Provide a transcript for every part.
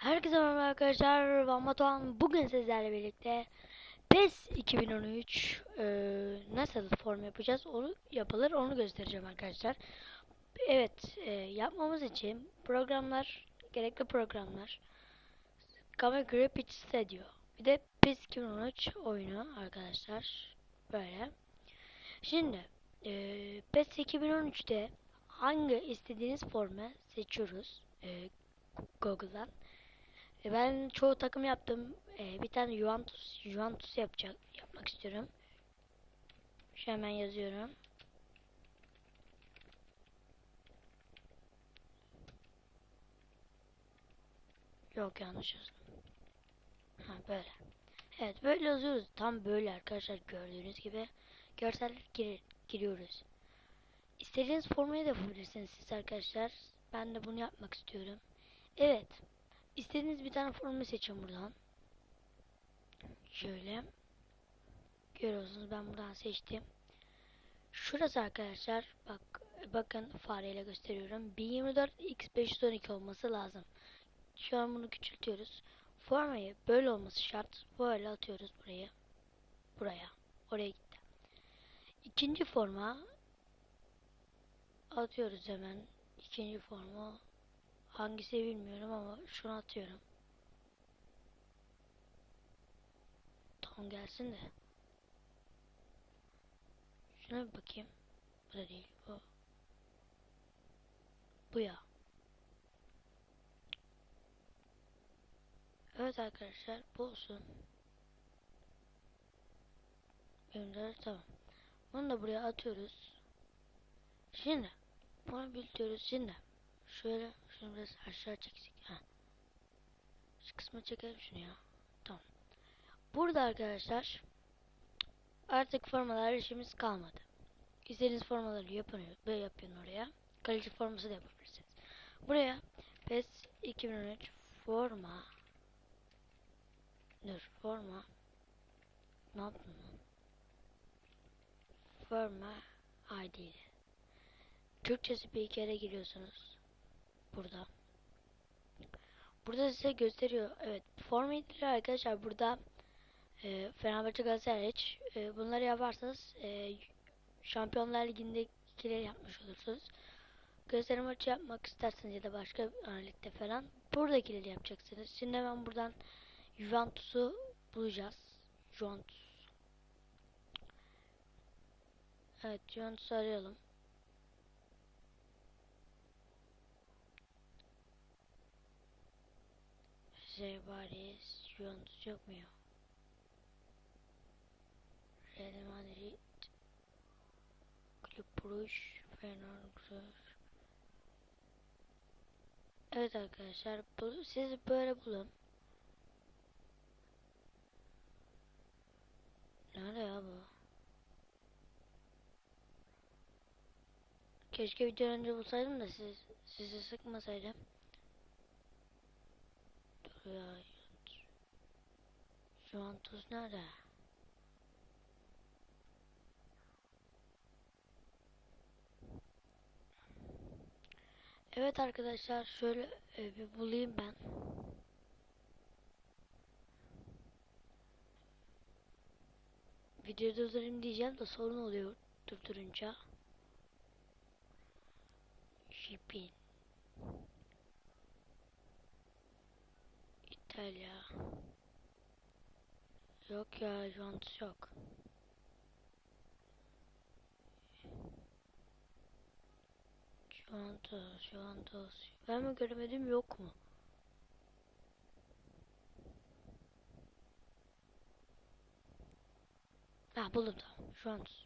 Herkese merhaba arkadaşlar. Ben Batuhan. Bugün sizlerle birlikte PES 2013 eee, nasıl form yapacağız onu yapılır onu göstereceğim arkadaşlar. Evet eee, yapmamız için programlar gerekli programlar Game Graphics Studio bir de PES 2013 oyunu arkadaşlar böyle. Şimdi eee PES 2013'te hangi istediğiniz formu seçiyoruz eee, Google'dan. E, Ben çoğu takım yaptım. E, bir tane Juventus, Juventus yapacak, yapmak istiyorum. Şu hemen yazıyorum. Yok yanlış yazdım. Ha böyle. Evet böyle yazıyoruz. Tam böyle arkadaşlar gördüğünüz gibi. Görseller gir giriyoruz. İstediğiniz formayı da yapabilirsiniz siz arkadaşlar. Ben de bunu yapmak istiyorum. Evet. İstediğiniz bir tane formu seçin buradan. Şöyle. Görüyorsunuz ben buradan seçtim. Şurası arkadaşlar bak bakın fareyle gösteriyorum. 1024 x512 olması lazım. Şu an bunu küçültüyoruz. Formayı böyle olması şart. Böyle atıyoruz buraya. Buraya. Oraya gitti. İkinci forma atıyoruz hemen. İkinci forma Hangisi bilmiyorum ama şunu atıyorum. Tamam gelsin de. Şuna bir bakayım. Bu da değil. Bu. Bu ya. Evet arkadaşlar bu olsun. De tamam. Bunu da buraya atıyoruz. Şimdi bunu büyütüyoruz. Şimdi şöyle şunu biraz aşağı çeksek. Ha. Şu kısmı çekelim şunu ya. Tamam. Burada arkadaşlar artık formalar işimiz kalmadı. İstediğiniz formaları yapın, böyle yapın oraya. Kaleci forması da yapabilirsiniz. Buraya PES 2013 forma Dur forma Ne yaptım lan? Forma ID Türkçesi bir kere giriyorsunuz burada. Burada size gösteriyor. Evet. Form arkadaşlar. Burada e, Fenerbahçe Galatasaray hariç, e, bunları yaparsanız e, Şampiyonlar Ligi'ndekileri yapmış olursunuz. Gösteri maçı yapmak isterseniz ya da başka e, ligde falan buradakileri yapacaksınız. Şimdi hemen buradan Juventus'u bulacağız. Juventus. Evet Juventus'u arayalım. Şey bari Juventus yok mu? Real Madrid Kulüp Bruges Fenerbahçe Evet arkadaşlar bu, siz böyle bulun. Nerede ya bu? Keşke video önce bulsaydım da siz, sizi sıkmasaydım. An tuz nerede? Evet arkadaşlar şöyle e, bir bulayım ben. Videoyu durdurayım diyeceğim de sorun oluyor durdurunca. Shipping. İtalya. Yok ya Juventus yok. Juventus, Juventus. Ben mi göremedim yok mu? Ha buldum tamam. Juventus.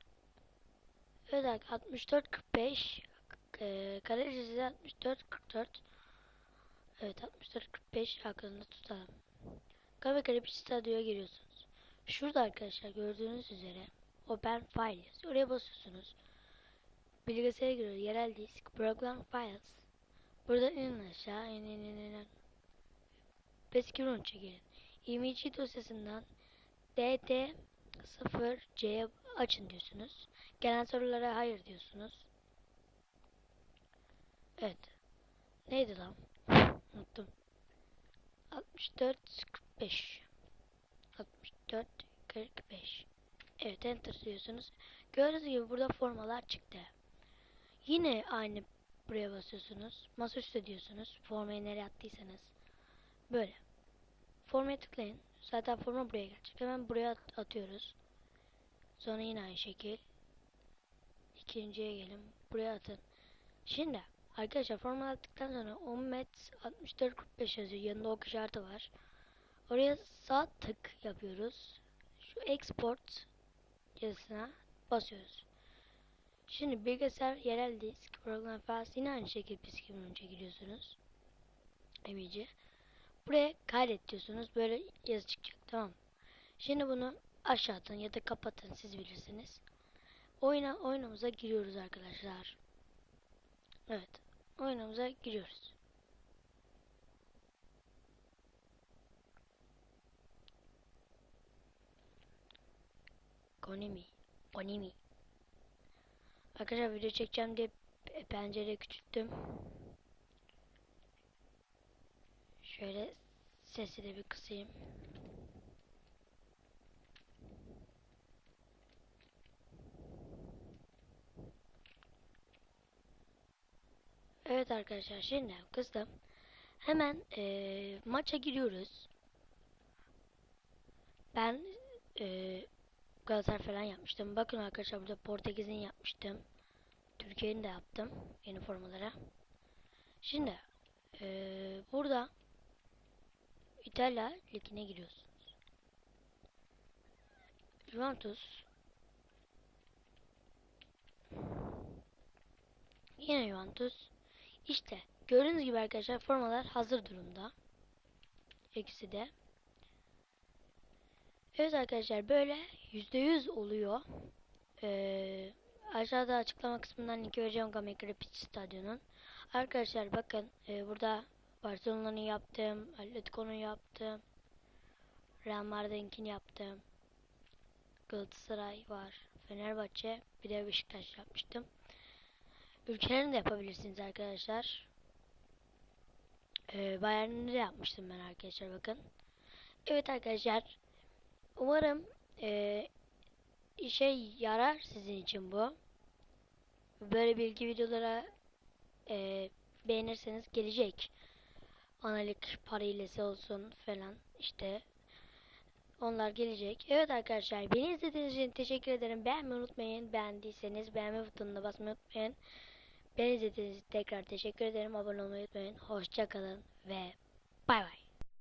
Evet 64 45 e, kaleci 64 44 Evet 64 45 aklında tutalım. Kahve Karabük Stadyo'ya giriyorsunuz. Şurada arkadaşlar gördüğünüz üzere Open File yazıyor. Oraya basıyorsunuz. Bilgisayara giriyor. Yerel disk. Program Files. Burada inin aşağı. in in in in. Peskin 13'e girin. img dosyasından dt0c'ye açın diyorsunuz. Gelen sorulara hayır diyorsunuz. Evet. Neydi lan? Unuttum. 64 45 64 45 Evet enter diyorsunuz. Gördüğünüz gibi burada formalar çıktı. Yine aynı buraya basıyorsunuz. Masaüstü diyorsunuz. Formayı nereye attıysanız. Böyle. Formaya tıklayın. Zaten forma buraya gelecek. Hemen buraya at- atıyoruz. Sonra yine aynı şekil. İkinciye gelin. Buraya atın. Şimdi arkadaşlar forma attıktan sonra 10 met 64 45 yazıyor. Yanında ok işareti var. Oraya sağ tık yapıyoruz. Şu export yazısına basıyoruz. Şimdi bilgisayar yerel disk program files yine aynı şekilde pis giriyorsunuz. Emici. Buraya kaydet diyorsunuz. Böyle yazı çıkacak. Tamam. Şimdi bunu aşağı atın ya da kapatın siz bilirsiniz. Oyuna oyunumuza giriyoruz arkadaşlar. Evet. Oyunumuza giriyoruz. Konami. Konami. Arkadaşlar video çekeceğim diye pe- pencere küçülttüm. Şöyle sesi de bir kısayım. Evet arkadaşlar şimdi kızdım. Hemen eee, maça giriyoruz. Ben eee Galatasaray falan yapmıştım. Bakın arkadaşlar burada Portekiz'in yapmıştım. Türkiye'nin de yaptım yeni formalara. Şimdi eee, burada İtalya ligine giriyorsunuz. Juventus Yine Juventus. İşte gördüğünüz gibi arkadaşlar formalar hazır durumda. İkisi de. Evet arkadaşlar böyle %100 oluyor. Ee, aşağıda açıklama kısmından linki vereceğim Gameka Rapid Stadyum'un. Arkadaşlar bakın e, burada Barcelona'nın yaptım, Atletico'nun yaptım, Real Madrid'inkini yaptım. Galatasaray var, Fenerbahçe, bir de Beşiktaş yapmıştım. Ülkelerini de yapabilirsiniz arkadaşlar. Ee, Bayern'ini de yapmıştım ben arkadaşlar bakın. Evet arkadaşlar. Umarım e, işe yarar sizin için bu. Böyle bilgi videolara e, beğenirseniz gelecek. Analik para hilesi olsun falan işte. Onlar gelecek. Evet arkadaşlar beni izlediğiniz için teşekkür ederim. Beğenmeyi unutmayın. Beğendiyseniz beğenme butonuna basmayı unutmayın. Beni izlediğiniz için tekrar teşekkür ederim. Abone olmayı unutmayın. Hoşçakalın ve bay bay.